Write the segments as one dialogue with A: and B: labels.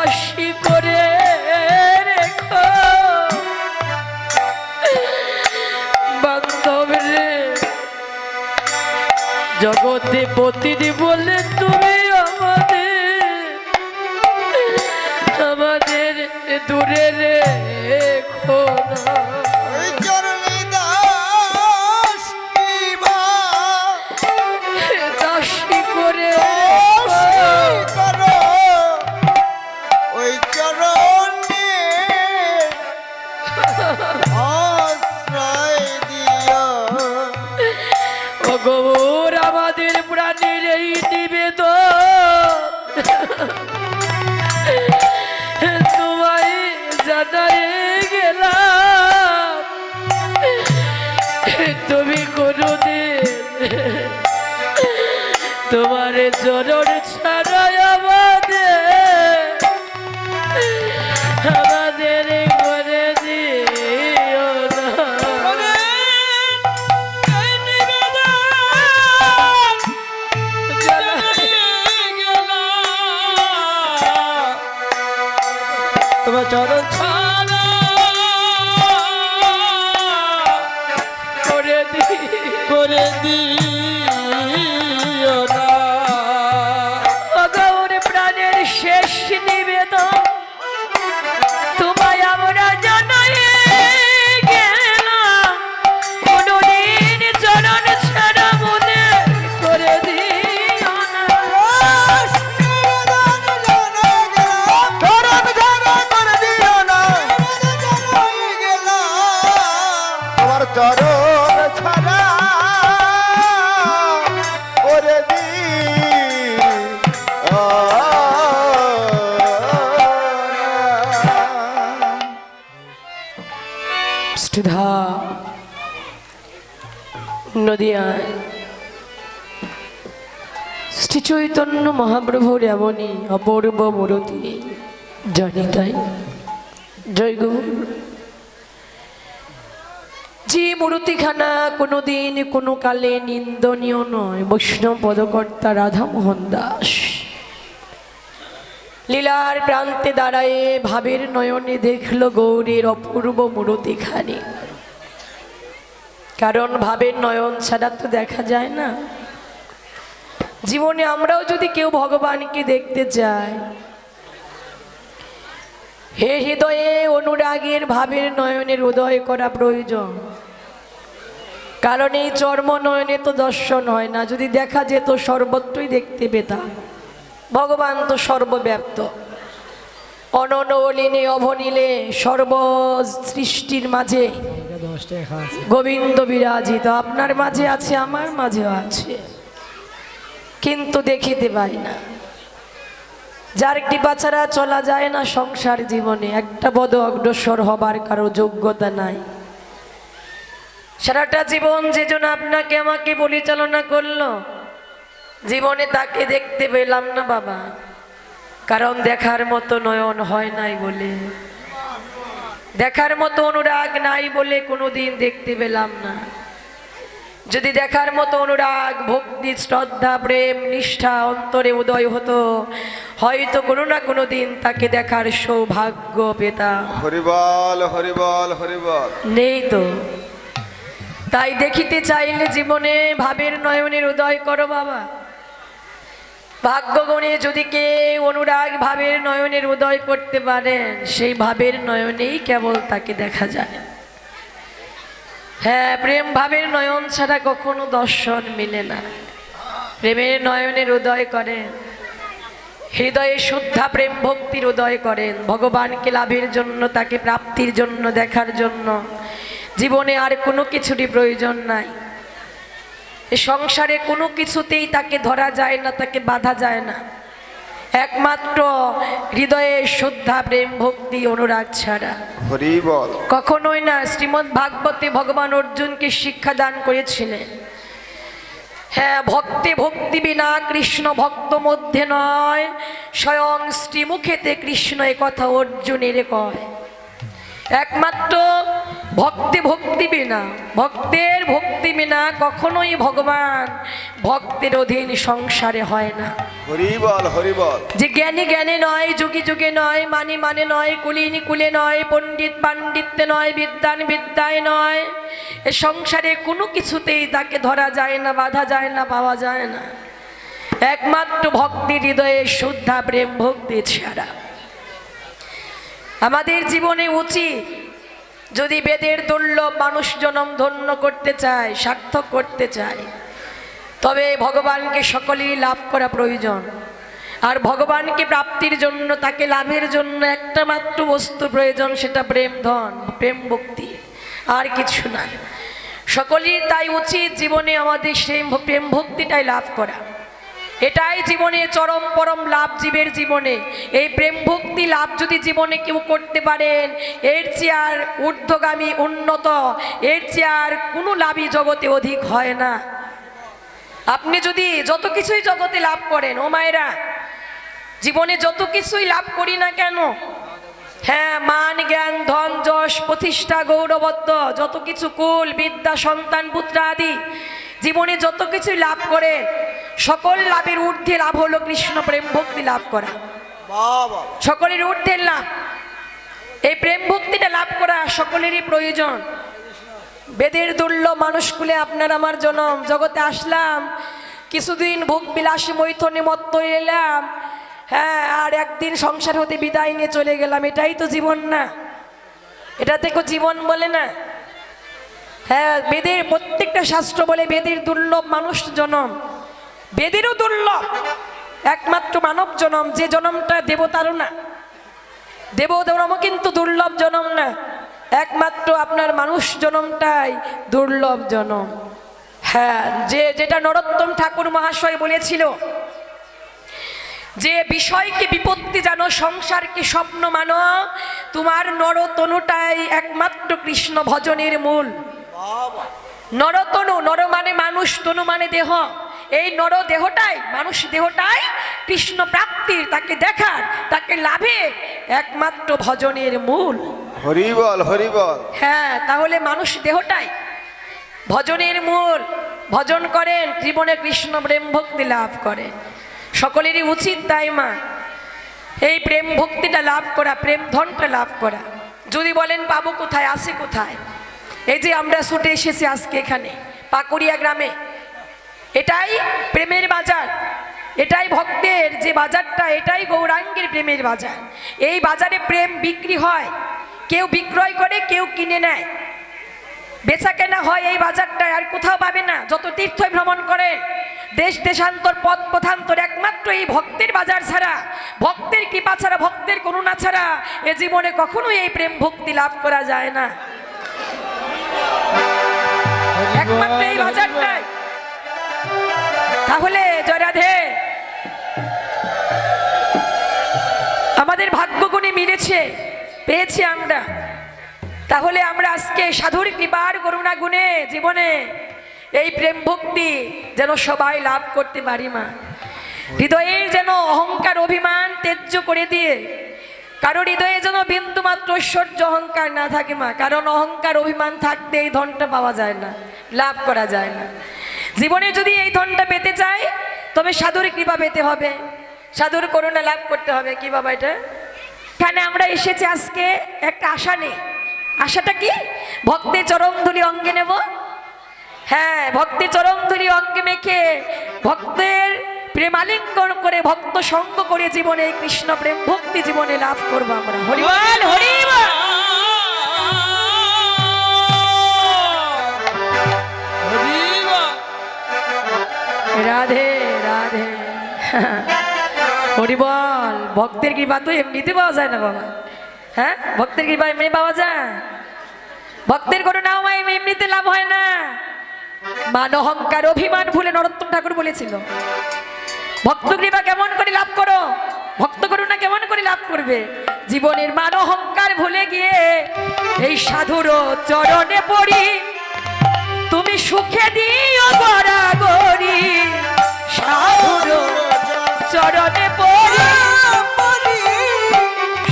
A: দাসী করে রেখো। বান্ধব রে জগতে প্রতিদি বলে তুমি আমাদের আমাদের দূরে রেখো তোমার চরণ শ্রী চৈতন্য মহাপ্রভুর এমনই অপূর্ব মূরতি, জানি তাই। জয় গৌর। যে মূর্তিখানা কোনোদিন কোনো কালে নিন্দনীয় নয়, বৈষ্ণব পদকর্তা রাধামোহন দাস। লীলার প্রান্তে দাঁড়ায়ে ভাবের নয়নে দেখল গৌরীর অপূর্ব মূর্তিখানি। কারণ ভাবের নয়ন ছাড়া তো দেখা যায় না। জীবনে আমরাও যদি কেউ ভগবানকে দেখতে চাই। হে হৃদয়ে অনুরাগের ভাবের নয়নের উদয় করা প্রয়োজন। কারণ এই চর্ম নয়নে তো দর্শন হয় না। যদি দেখা যেত সর্বত্রই দেখতে পেতাম। ভগবান তো সর্বব্যাপ্ত। অননলিনে অভনীলে সর্ব সৃষ্টির মাঝে গোবিন্দ বিরাজিত। আপনার মাঝে আছে আমার মাঝেও আছে। কিন্তু দেখিতে পাই না। যার কৃপা ছাড়া চলা যায় না সংসার জীবনে, একটা বদ অগ্রসর হবার কারও যোগ্যতা নাই। সারাটা জীবন যে জন্য আপনাকে আমাকে পরিচালনা করল, জীবনে তাকে দেখতে পেলাম না বাবা। কারণ দেখার মতো নয়ন হয় নাই বলে। দেখার মতো অনুরাগ নাই বলে কোনোদিন দেখতে পেলাম না। যদি দেখার মতো অনুরাগ ভক্তি শ্রদ্ধা প্রেম নিষ্ঠা অন্তরে উদয় হতো হয়তো কোনো না কোনো দিন তাকে দেখার সৌভাগ্য পেতাম।
B: হরিবল হরিবল হরিবল।
A: নেই তো। তাই দেখিতে চাইলে জীবনে ভাবের নয়নের উদয় করো বাবা। ভাগ্যগণে যদি কে অনুরাগ ভাবের নয়নের উদয় করতে পারেন সেই ভাবের নয়নেই কেবল তাকে দেখা যায়। হ্যাঁ প্রেম ভাবের নয়ন ছাড়া কখনো দর্শন মিলে না। প্রেমের নয়নের উদয় করেন, হৃদয়ে শুদ্ধা প্রেম ভক্তির উদয় করেন। ভগবানকে লাভের জন্য, তাকে প্রাপ্তির জন্য, দেখার জন্য। জীবনে আর কোনো কিছুরই প্রয়োজন নাই। সংসারে কোনো কিছুতেই তাকে ধরা যায় না, তাকে বাধা যায় না। একমাত্র হৃদয়ে শ্রদ্ধা, প্রেম, ভক্তি, অনুরাগ ছাড়া।
B: হরি বল।
A: কখনোই না শ্রীমৎ ভাগবতে ভগবান অর্জুনকে শিক্ষা দান করেছিলেন। হ্যাঁ ভক্তে ভক্তি বিনা কৃষ্ণ ভক্ত মধ্যে নয়, স্বয়ং শ্রীমুখেতে কৃষ্ণ কথা অর্জুনের কয়। একমাত্র ভক্তি ভক্তি বিনা ভক্তের ভক্তি বিনা কখনোই ভগবান ভক্তের অধীন সংসারে হয় না।
B: হরি বল হরি বল
A: যে জ্ঞানী জ্ঞানে নয় যুগে যুগে নয় মানে মানে নয় কুলিনি কুলে নয় পণ্ডিত পাণ্ডিত্যে নয় বিদ্যান বিদ্যায় নয় এ সংসারে কোনো কিছুতেই তাকে ধরা যায় না বাধা যায় না পাওয়া যায় না। একমাত্র ভক্তি হৃদয়ে শুদ্ধা প্রেম ভক্তি ছাড়া। আমাদের জীবনে উচিত যদি বেদের দুর্লভ মানুষ জনম ধন্য করতে চায়, সার্থক করতে চায়, তবে ভগবানকে সকলেই লাভ করা প্রয়োজন। আর ভগবানকে প্রাপ্তির জন্য, তাকে লাভের জন্য একটা মাত্র বস্তু প্রয়োজন, সেটা প্রেম ধন, প্রেম ভক্তি, আর কিছু না। সকলেই তাই উচিত জীবনে আমাদের সেই প্রেম ভক্তিটাই লাভ করা। এটাই জীবনে চরম পরম লাভ জীবের জীবনে। এই প্রেম ভক্তি লাভ যদি জীবনে কেউ করতে পারেন, এর চেয়ার ঊর্ধ্বগামী উন্নত, এর চেয়ার কোনো লাভই জগতে অধিক হয় না। আপনি যদি যত কিছুই জগতে লাভ করেন, ও মায়েরা, জীবনে যত কিছুই লাভ করি না কেন? হ্যাঁ মান, জ্ঞান, ধন, যশ, প্রতিষ্ঠা গৌরবত্ব যত কিছু কুল, বিদ্যা, সন্তান, পুত্র আদি, জীবনে যত কিছুই লাভ করেন সকল লাভের ঊর্ধ্বে লাভ হলো কৃষ্ণ প্রেম ভক্তি লাভ করা। সকলের ঊর্ধ্বের লাভ। এই প্রেম ভক্তিটা লাভ করা সকলেরই প্রয়োজন। বেদের দুর্লভ মানুষকুলে আপনার আমার জনম। জগতে আসলাম কিছুদিন ভোগ বিলাসী মৈথনে মত্ত এলাম। হ্যাঁ আর একদিন সংসার হতে বিদায় নিয়ে চলে গেলাম। এটাই তো জীবন না। এটা থেকে জীবন বলে না। হ্যাঁ বেদের প্রত্যেকটা শাস্ত্র বলে বেদের দুর্লভ মানুষ জনম। বেদেরও দুর্লভ একমাত্র মানব জনম যে জনমটা দেবতারও না। দেব জনমও কিন্তু দুর্লভ জনম না। একমাত্র আপনার মানুষ জনমটাই দুর্লভ জনম। হ্যাঁ যে যেটা নরোত্তম ঠাকুর মহাশয় বলেছিল যে বিষয়কে বিপত্তি জানো সংসারকে স্বপ্ন মানো তোমার নরতনুটাই একমাত্র কৃষ্ণ ভজনের মূল। নরতনু নর মানে মানুষ তনু মানে দেহ। এই নর দেহটাই মানুষ দেহটাই কৃষ্ণ প্রাপ্তির তাকে দেখার তাকে লাভের একমাত্র ভজনের মূল।
B: হরি বল হরি বল।
A: হ্যাঁ তাহলে মানুষ দেহটাই ভজনের মূল। ভজন করেন জীবনে কৃষ্ণ প্রেম ভক্তি লাভ করেন। সকলেরই উচিত তাই মা। এই প্রেম ভক্তিটা লাভ করা প্রেম ধনটা লাভ করা। যদি বলেন পাবো কোথায়? আসে কোথায়? এই যে আমরা ছুটে এসেছি আজকে এখানে পাকুড়িয়া গ্রামে। এটাই প্রেমের বাজার। এটাই ভক্তের যে বাজারটা, এটাই গৌরাঙ্গের প্রেমের বাজার। এই বাজারে প্রেম বিক্রি হয়। কেউ বিক্রয় করে, কেউ কিনে নেয়। বেচা কেনা হয় এই বাজারটায়, আর কোথাও পাবে না। যত তীর্থই ভ্রমণ করেন, দেশ দেশান্তর, পথ পথান্তর, একমাত্র এই ভক্তের বাজার ছাড়া, ভক্তের কৃপা ছাড়া, ভক্তের করুণা ছাড়া, এ জীবনে কখনোই এই প্রেম ভক্তি লাভ করা যায় না। একমাত্র এই বাজারটাই তাহলে জয় রাধে। আমাদের ভাগ্যগুণে মিলেছে, পেয়েছি আমরা। তাহলে আমরা আজকে সাধুর কৃপার করুণা গুণে জীবনে এই প্রেম ভক্তি যেন সবাই লাভ করতে পারি মা। হৃদয়ের যেন অহংকার অভিমান তেজ্য করে দিয়ে, কারও হৃদয়ে যেন বিন্দু মাত্র ঐশ্বর্য অহংকার না থাকে মা। কারণ অহংকার অভিমান থাকতে এই ধনটা পাওয়া যায় না, লাভ করা যায় না। জীবনে যদি এই ধনটা পেতে চাই তবে সাধুর কৃপা পেতে হবে। সাধুর করুণা লাভ করতে হবে। কি বাবা এটা? এখানে আমরা এসেছি আজকে একটা আশা নেই আশাটা কি? ভক্তের চরম ধুলি অঙ্গে নেব। হ্যাঁ ভক্তের চরম ধুলি অঙ্গে মেখে ভক্তের প্রেমালিঙ্গন করে ভক্ত সঙ্গ করে জীবনে কৃষ্ণ প্রেম ভক্তি জীবনে লাভ করব আমরা। হরিবল হরিবল রাধে রাধে। হরি বল, ভক্তের কৃপা তো এমনিতে পাওয়া যায় না বাবা। হ্যাঁ? ভক্তের কৃপা এমনি পাওয়া যায়? ভক্তের কোনো নাম এমনিতে লাভ হয় না। মান অহংকার, অভিমান ভুলে নরোত্তম ঠাকুর বলেছিল। ভক্ত কৃপা কেমন করে লাভ করো? ভক্ত করুণা কেমন করে লাভ করবে? জীবনের মান অহংকার ভুলে গিয়ে এই সাধুর চরণে পড়ি। তুমি সুখে দিও বরা গরি চরণে পড়ি।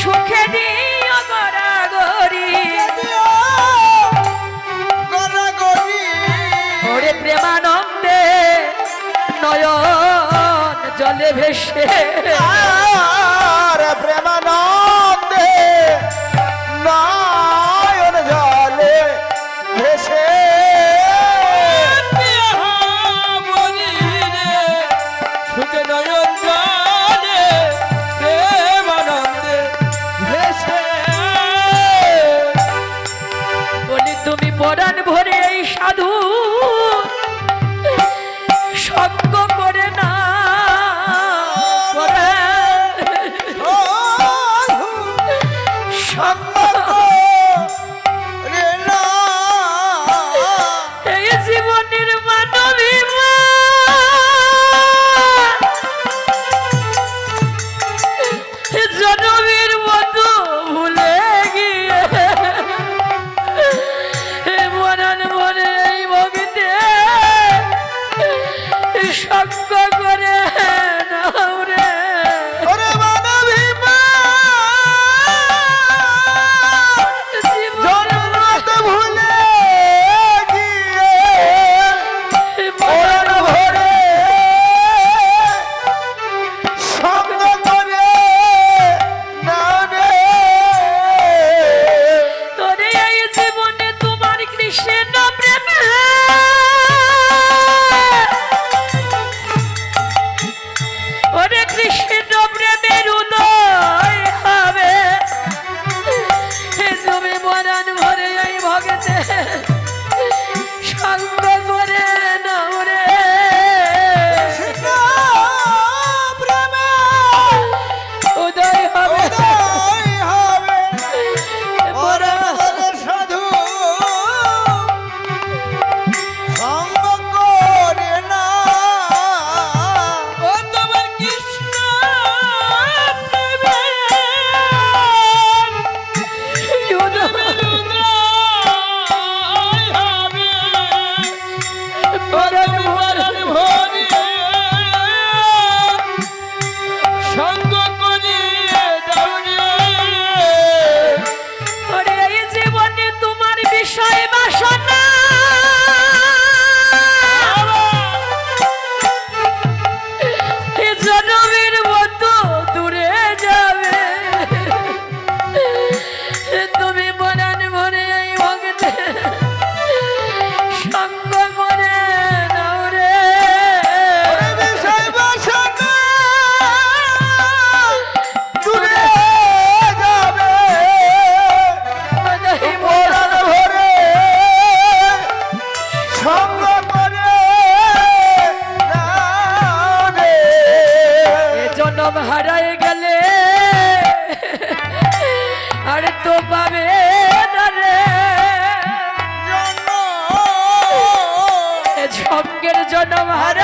A: সুখে প্রেমানন্দে নয়ন জলে ভেসে।
B: আর
A: মানব হার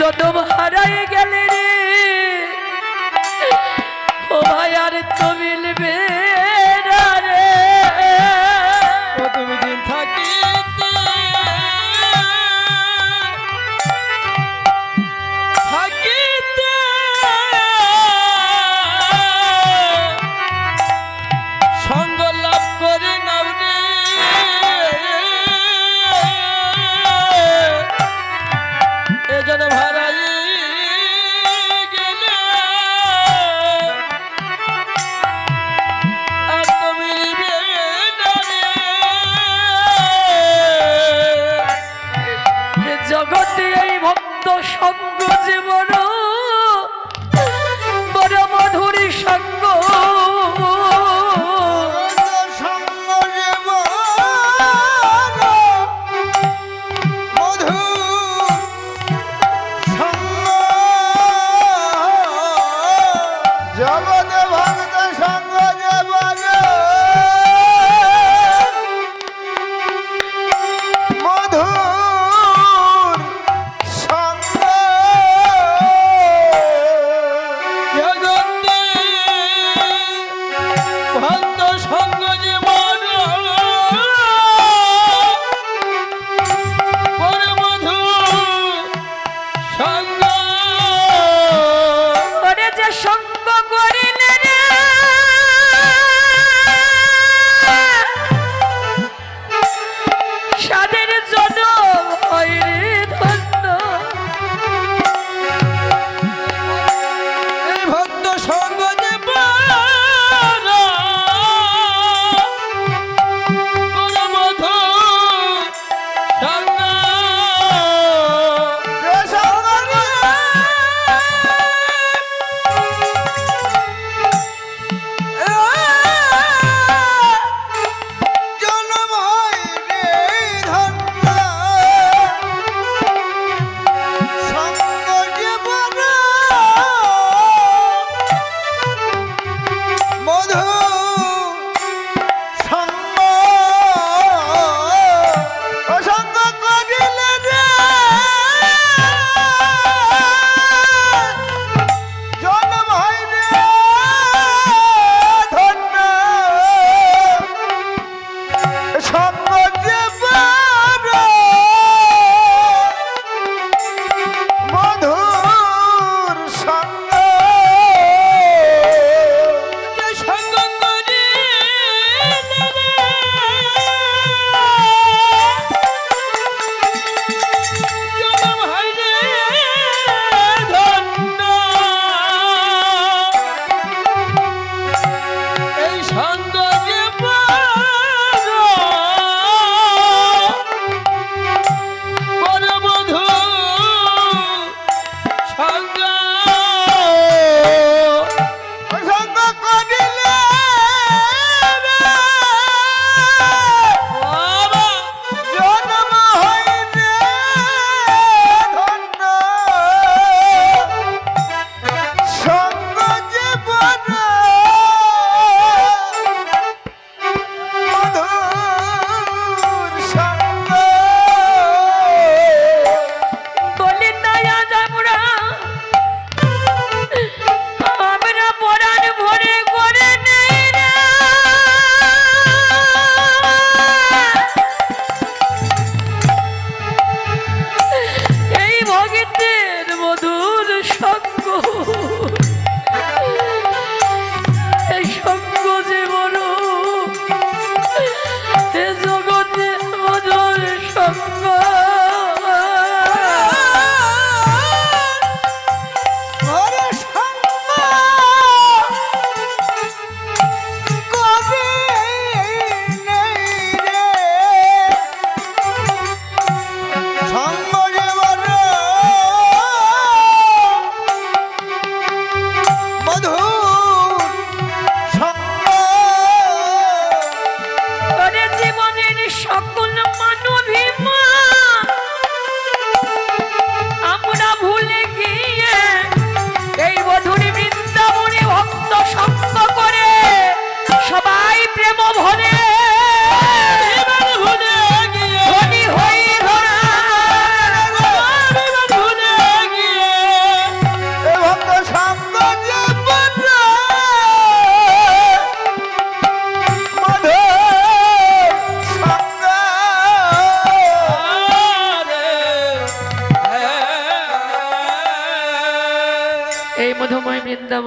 A: জনম হারাই গেলে রে।
C: ও ভাই আর তো মিলবে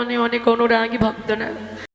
A: বৃন্দাবনে অনেক অনুরাগী ভক্তরা